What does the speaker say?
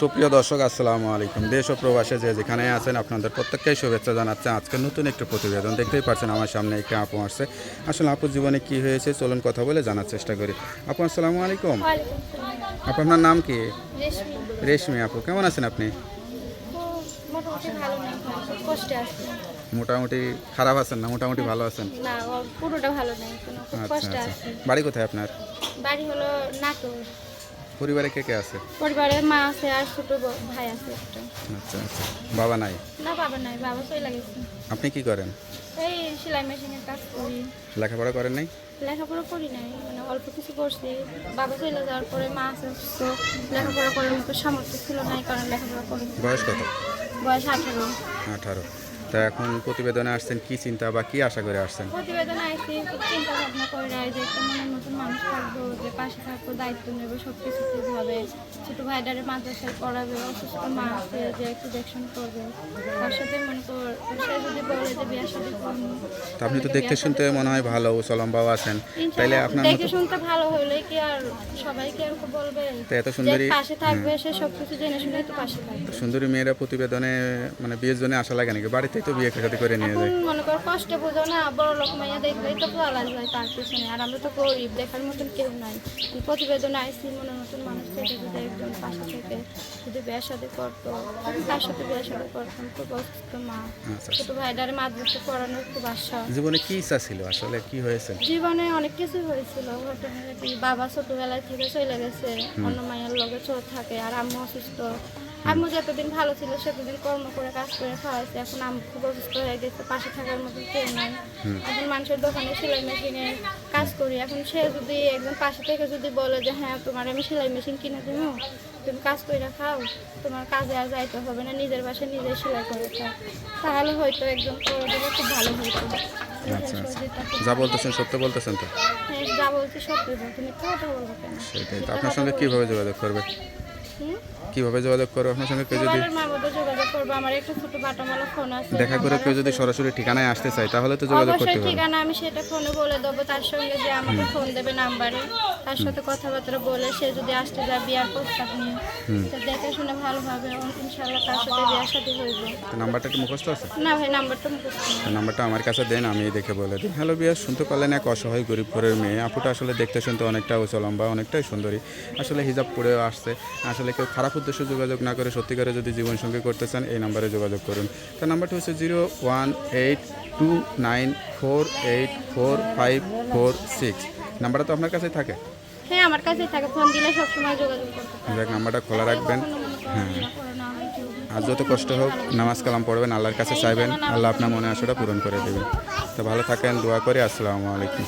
সুপ্রিয় দর্শক আসসালামু আলাইকুম। দেশ ও প্রবাসে যে যেখানে আছেন আপনাদের প্রত্যেককেই শুভেচ্ছা জানাচ্ছে। আজকে নতুন একটি প্রতিবেদন দেখতেই পাচ্ছেন আমার সামনে একটি আপু আসছে। আসলে আপুর জীবনে কি হয়েছে চলুন কথা বলে জানার চেষ্টা করি। আপু আসসালামু আলাইকুম। আপু আপনার নাম কি? রেশমি। আপু কেমন আছেন আপনি? মোটামুটি খারাপ আছেন না? মোটামুটি ভালো আছেন? না পুরোটা ভালো নেই আচ্ছা আচ্ছা। বাড়ি কোথায় আপনার? বাড়ি হলো নাটোর। পরিবারে কে কে আছে? পরিবারে মা আছে আর ছোট ভাই আছে একটা। আচ্ছা আচ্ছা। বাবা নাই? না বাবা নাই। বাবা চলে গেছে। আপনি কি করেন? এই সেলাই মেশিনের কাজ করি। লেখাপড়া করেন নাই? লেখাপড়া করি নাই। মানে অল্প কিছু করছি। বাবা চলে যাওয়ার পরে মা আছে অসুস্থ লেখাপড়া করার মতো সামর্থ্য ছিল না কারণ লেখাপড়া করি। বয়স কত? বয়স আঠেরো। আঠারো। তা এখন প্রতিবেদনে আসছেন কি চিন্তা বা কি আশা করে আসছেন? প্রতিবেদন আইসি চিন্তা ভাবনা করে যে একটা মনের মতন মানুষ থাকব যে পাশে থাকব দায়িত্ব নেব সব কিছুতে ভাবে ছোট ভাইডারে মাদ্রাসায় পড়াবে অসুস্থ মা আছে যে একটু দেখশন করবে। তার সাথে মনে কর সে যদি বলে যে বিয়ার সাথে করব তা আপনি তো দেখতে শুনতে মনে হয় ভালো চলম্বাও আছেন। তাইলে আপনার দেখে মতো শুনতে ভালো হইলে কি আর সবাই কি আর বলবে? তা এত সুন্দরী পাশে থাকবে সে সব কিছু জেনে শুনে তো পাশে থাকবে। সুন্দরী মেয়েরা প্রতিবেদনে মানে বিয়ের জন্য আশা লাগে নাকি? বাড়িতেই তো বিয়ে সাথে করে নিয়ে যায়। মনে কর কষ্টে বোঝো না বড় লোক মাইয়া দেখলেই তো চলা যায় তার পিছনে। আর আমরা তো গরিব দেখার মতন কেউ নাই। প্রতিবেদন আইসি মনের মতন মানুষ থেকে যদি একজন পাশে থেকে যদি বিয়ের সাথে করতো তার সাথে বিয়ের সাথে করতাম খুব অসুস্থ মা। আচ্ছা ছোট ভাইটারে মাদ্রাসা পড়ানোর খুব আশা। জীবনে কি ইচ্ছা ছিল? আসলে কি হয়েছে? জীবনে অনেক কিছু হয়েছিল। ঘটনা কি? বাবা ছোটবেলায় থেকে চলে গেছে অন্য মায়ের লগে চোর থাকে আর আম্মু অসুস্থ। আম্মু যতদিন ভালো ছিল সেতদিন কর্ম করে কাজ করে খাওয়াইছে। এখন আম্মু খুব অসুস্থ হয়ে গেছে পাশে থাকার মতো কেউ নাই। এখন মানুষের দোকানে সেলাই মেশিনে কাজ করি। এখন সে যদি একজন পাশে থেকে যদি বলে যে হ্যাঁ তোমার আমি সেলাই মেশিন কিনে দেবো তুমি কাজ করে খাও তোমার কাজে আর যাইতে হবে না নিজের বাসায় নিজে সেলাই করে খাও। তাহলে হয়তো একজন করে দিলে খুব ভালো হইতো। আচ্ছা আচ্ছা। যা বলতেছেন সত্য বলতেছেন তো? হ্যাঁ, যা বলছি সত্যি বলছি মিথ্যা কথা বলব সেটাই তো। আপনার সঙ্গে কীভাবে যোগাযোগ করবে? কীভাবে যোগাযোগ করো আপনার সঙ্গে? কেউ যদি করব আমার একটা ছোট বাটামালা ফোন আছে দেখা করে কেউ যদি সরাসরি ঠিকানায় আসতে চায় তাহলে তো যোগাযোগ করতে অবশ্যই পারবে। ঠিকানা আমি সেটা ফোনে বলে দেবো তার সঙ্গে যে আমাকে ফোন দেবে নাম্বারে তার সাথে কথাবার্তা বলে সে যদি আসতে যায় বিয়ার প্রস্তাব নিয়ে তো দেখে শুনে ভালোভাবে ইনশাল্লাহ তার সাথে বিয়ার সাথে হইবে তো নাম্বারটা কি মুখস্থ আছে? না ভাই নাম্বারটা মুখস্থ নাম্বারটা আমার কাছে দেন আমি দেখে বলে দিই। হ্যালো বিয়ার শুনতে পারলেন এক অসহায় গরিব ঘরের মেয়ে। আপুটা আসলে দেখতে শুনতে অনেকটা উচলম্বা অনেকটাই সুন্দরী। আসলে হিজাব পরেও আসছে। আসলে কেউ খারাপ উদ্দেশ্যে যোগাযোগ না করে সত্যিকারে যদি জীবনসঙ্গী করতে চান এই নাম্বারে যোগাযোগ করুন। তার নাম্বারটা হচ্ছে zero one eight two nine four eight four five four six. নাম্বারটা তো আপনার কাছেই থাকে? হ্যাঁ আমার কাছেই থাকে। ফোন দিলে সবসময় যোগাযোগ করতে পারব। নাম্বারটা খোলা রাখবেন। হয়। আর যত কষ্ট হোক নামাজ কালাম পড়বেন আল্লাহর কাছে চাইবেন আল্লাহ আপনার মনে আশাটা পূরণ করে দেবেন। তো ভালো থাকেন দোয়া করে আসসালামু আলাইকুম।